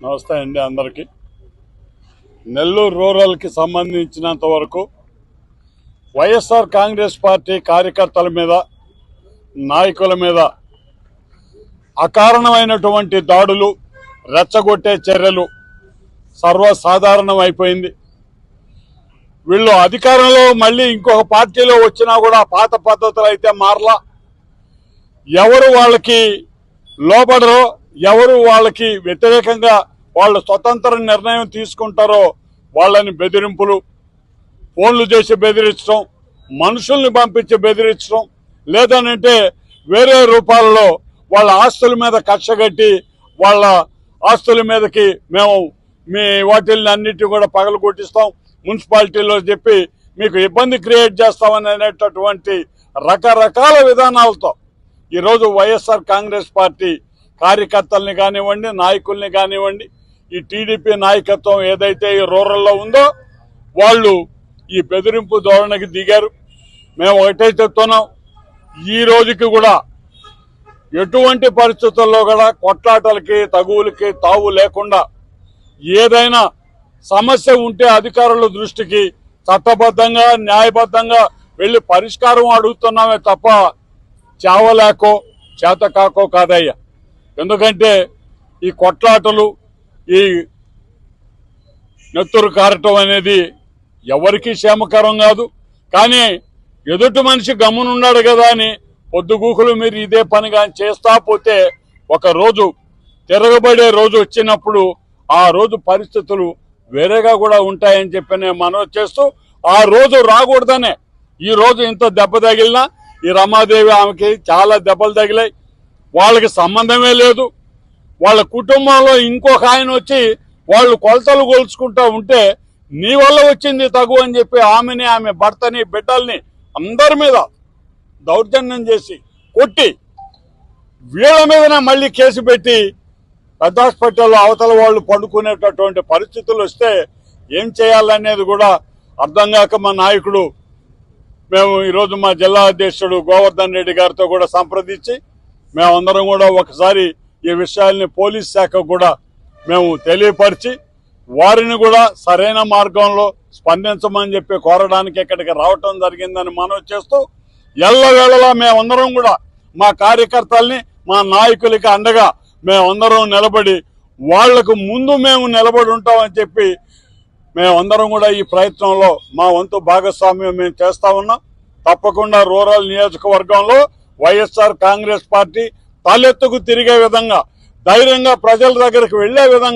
నమస్తే అండి అందరికీ. నెల్లూరు రూరల్కి సంబంధించినంత వరకు వైఎస్ఆర్ కాంగ్రెస్ పార్టీ కార్యకర్తల మీద నాయకుల మీద అకారణమైనటువంటి దాడులు రెచ్చగొట్టే చర్యలు సర్వసాధారణం అయిపోయింది వీళ్ళు అధికారంలో మళ్ళీ ఇంకొక పార్టీలో వచ్చినా కూడా పాత పద్ధతులు అయితే మారలా. ఎవరు వాళ్ళకి లోబడరో ఎవరు వాళ్ళకి వ్యతిరేకంగా వాళ్ళ స్వతంత్ర నిర్ణయం తీసుకుంటారో వాళ్ళని బెదిరింపులు ఫోన్లు చేసి బెదిరించడం మనుషుల్ని పంపించి బెదిరించడం లేదనంటే వేరే రూపాలలో వాళ్ళ ఆస్తుల మీద కక్ష కట్టి వాళ్ళ ఆస్తుల మీదకి మేము మీ వాటిల్ని అన్నిటి కూడా పగలు కొట్టిస్తాం. మున్సిపాలిటీలో చెప్పి మీకు ఇబ్బంది క్రియేట్ చేస్తామని అనేటటువంటి రకరకాల విధానాలతో ఈరోజు వైఎస్ఆర్ కాంగ్రెస్ పార్టీ కార్యకర్తల్ని కానివ్వండి నాయకుల్ని కానివ్వండి ఈ టీడీపీ నాయకత్వం ఏదైతే ఈ రూరల్లో ఉందో వాళ్ళు ఈ బెదిరింపు ధోరణికి దిగారు. మేము ఒకటే చెప్తున్నాం ఈ రోజుకి కూడా ఎటువంటి పరిస్థితుల్లో కూడా కొట్లాటలకి తగువులకి తావు లేకుండా ఏదైనా సమస్య ఉంటే అధికారుల దృష్టికి చట్టబద్ధంగా న్యాయబద్ధంగా వెళ్ళి పరిష్కారం అడుగుతున్నామే తప్ప చావలేకో చేత కాకో కాదయ్యా. ఎందుకంటే ఈ కొట్లాటలు ఈ నెత్తురు కారటం అనేది ఎవరికీ క్షేమకరం కాదు. కానీ ఎదుటి మనిషి గమ్మునున్నాడు కదా అని పొద్దుగూకులు మీరు ఇదే పనిగా చేస్తా పోతే ఒక రోజు తిరగబడే రోజు వచ్చినప్పుడు ఆ రోజు పరిస్థితులు వేరేగా కూడా ఉంటాయని చెప్పి నేను మనవి చేస్తూ ఆ రోజు రాకూడదనే. ఈ రోజు ఇంత దెబ్బ తగిలినా ఈ రమాదేవి ఆమెకి చాలా దెబ్బలు తగిలాయి. వాళ్ళకి సంబంధమే లేదు. వాళ్ళ కుటుంబంలో ఇంకొక ఆయన వచ్చి వాళ్ళు కొలతలు కొలుచుకుంటా ఉంటే నీ వల్ల వచ్చింది తగు అని చెప్పి ఆమెని ఆమె భర్తని బిడ్డల్ని అందరి మీద దౌర్జన్యం చేసి కొట్టి వీళ్ళ మీదనే మళ్ళీ కేసు పెట్టి పెద్ద హాస్పిటల్లో అవతల వాళ్ళు పండుకునేటటువంటి పరిస్థితులు వస్తే ఏం చేయాలనేది కూడా అర్థం కాక మా నాయకుడు మేము ఈరోజు మా జిల్లా అధ్యక్షుడు గోవర్ధన్ రెడ్డి గారితో కూడా సంప్రదించి మేమందరం కూడా ఒకసారి ఈ విషయాల్ని పోలీస్ శాఖకు కూడా మేము తెలియపరిచి వారిని కూడా సరైన మార్గంలో స్పందించమని చెప్పి కోరడానికి ఇక్కడికి రావటం జరిగిందని మనవి చేస్తూ ఎల్లవేళలా మేమందరం కూడా మా కార్యకర్తల్ని మా నాయకులకి అండగా మేమందరం నిలబడి వాళ్ళకు ముందు మేము నిలబడి ఉంటామని చెప్పి మేమందరం కూడా ఈ ప్రయత్నంలో మా వంతు భాగస్వామ్యం మేము చేస్తా ఉన్నాం. తప్పకుండా రూరల్ నియోజకవర్గంలో వైఎస్ఆర్ కాంగ్రెస్ పార్టీ తలెత్తుకు తిరిగే విధంగా ధైర్యంగా ప్రజల దగ్గరికి వెళ్ళే విధంగా